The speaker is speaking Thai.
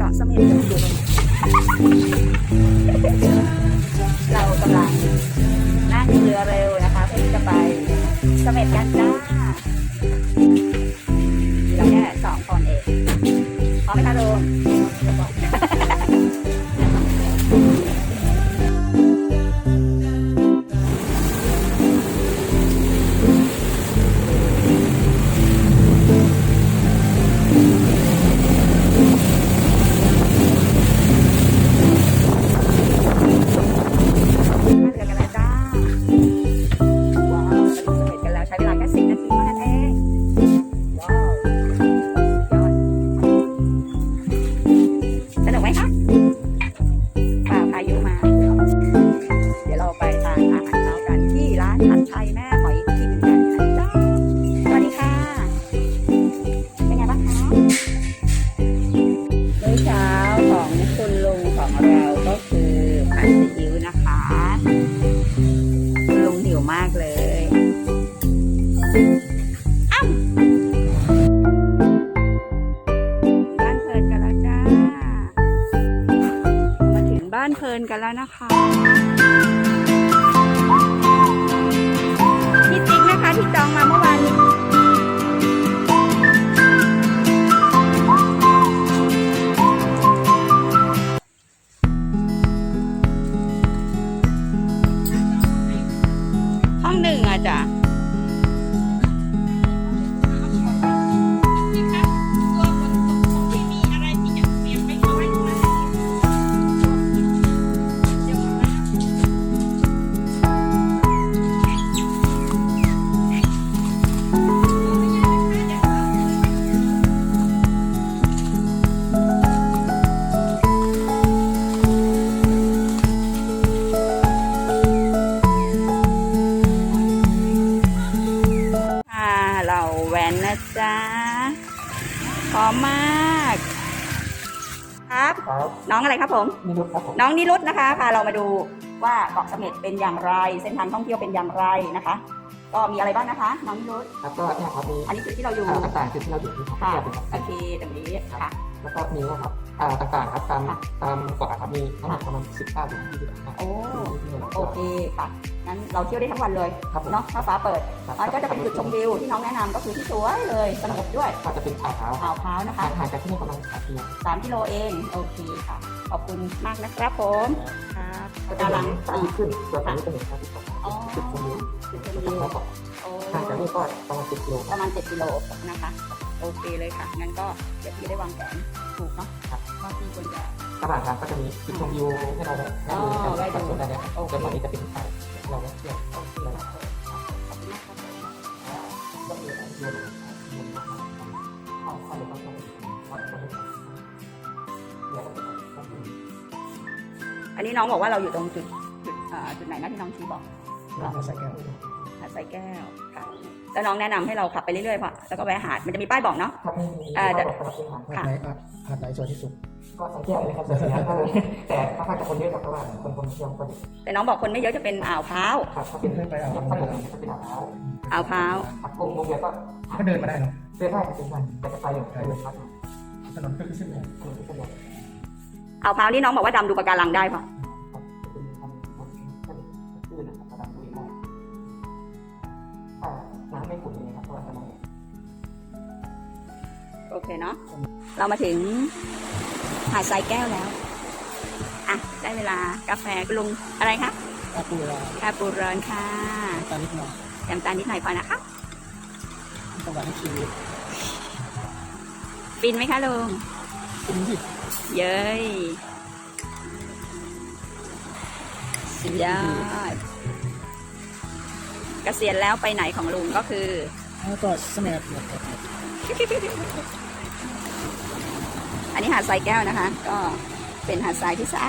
เกาะเสม็ดกันอยู่เรากำลังนั่งเรือเร็วนะคะเพื่อนจะไปเสม็ดกันจ้า แม่หอยกินกันนะจ้าสวัสดีค่ะ เป็นไงบ้างคะมื้อเช้าของคุณลุงของเราก็คือผัดซีอิ๊วนะคะคุณลุงหิวมากเลยบ้านเพลินกันแล้วจ้ามาถึงบ้านเพลินกันแล้วนะคะ ที่จองมาเมื่อวานนี้ห้องหนึ่งอะจ้ะค่ะ จ๊ะพร้อมมาก ครับ ครับน้องอะไรครับผม นี่รุดครับผมน้องนิรุตนะคะพาเรามาดูว่าเกาะเสม็ดเป็นอย่างไร เส้นทางท่องเที่ยวเป็นอย่างไรนะคะ ก็มีอะไรบ้างนะคะ น้องนิรุตแล้วก็เนี่ยครับมีอันนี้จุดที่เราอยู่อ่าต่างๆคือที่เราอยู่ที่ของค่ะเราเป็นครับโอเคตรงนี้ค่ะ แล้วก็มีนะครับอ่าต่างๆครับตามค่ะตามเกาะครับมีทั้งหมดประมาณ19ถึง20ครับ โอ้โอเคค่ะงั้นเราเที่ยวได้ทั้งวันเลยครับผมเนาะถ้าฟ้าเปิดครับมันก็จะเป็นจุดชมวิวที่น้องแนะนำก็คือที่สวยเลยสงบด้วยก็จะเป็นชาวเท้าอ่าวพร้าวนะคะห่างจากที่นี่ประมาณ3กิโลสามกิโลเองโอเคค่ะขอบคุณมากนะครับผมครับปะการังดีขึ้นส่วนอันนี้เป็นหนึ่งครับที่สองอ๋อจุดชมวิวจุดชมจุดวิวชมเกาะโอ้ห่างจากนี่ก็ประมาณ10กิโลประมาณ7กิโลนะคะ โอเคเลยค่ะ งั้นก็เดี๋ยวพี่ได้วางแผนถูกเนาะว่าพี่ควรจะระหว่างทางก็จะมีจุดชมวิวให้เราได้ได้ดูอ๋อได้ได้ดูดูได้เนี่ยโอเคแล้วตอนนี้จะเป็นไทยเราได้เที่ยวโอเคแล้วค่ะขอบคุณมากครับก็มีอะไรเยอะเลยเยอะมากๆเอาเข้าไปเข้าไปวัดวัดเนี่ยก็เป็นของผมอันนี้น้องบอกว่าเราอยู่ตรงจุดจุดอ่าจุดไหนนะที่น้องชี้บอก ร้านใส่แก้วหาดทรายแก้วค่ะแล้วน้องแนะนำให้เราขับไปเรื่อยๆพอแล้วก็แวะหาดมันจะมีป้ายบอกเนาะ ครับมีเอ่อมีข้าวบอกสำหรับเส้นทางค่ะหาดไหนอะหาดไหนสวยที่สุด ก็สังเกตเลยครับสวยงามมากเลยแต่ถ้าถ้าจะคนเยอะกับเพราะว่าคนคนเที่ยวก็เยอะแต่น้องบอกคนไม่เยอะจะเป็นอ่าวพร้าวครับถ้าเป็นขึ้นไปเอาถ้าข้างเป็นบนจะเป็นอ่าวเท้าอ่าวพร้าวขับกงมงเดียวก็ก็เดินมาได้เนาะเดินได้เป็นวันแต่จะไปอย่างเดินครับถนนก็คือเส้นใหญ่คนที่สะดวกอ่าวพร้าวนี่น้องบอกว่าดำดูปะการังได้ปะ โอเคเนาะเรามาถึงหาดทรายแก้วแล้ว อะ ได้เวลากาแฟคุณลุงอะไรคะตาปูราคาปูร้อนค่ะตานิดหน่อยยำตาลนิดหน่อยพอนะคะต้องการให้ชีวิตฟินไหมคะลุงคุณที่เย้ยสุดยอดเกษียณแล้วไปไหนของลุงก็คือ แล้วก็สแนปอันนี้หาดทรายแก้วนะคะ ก็เป็นหาดทรายที่สะอาด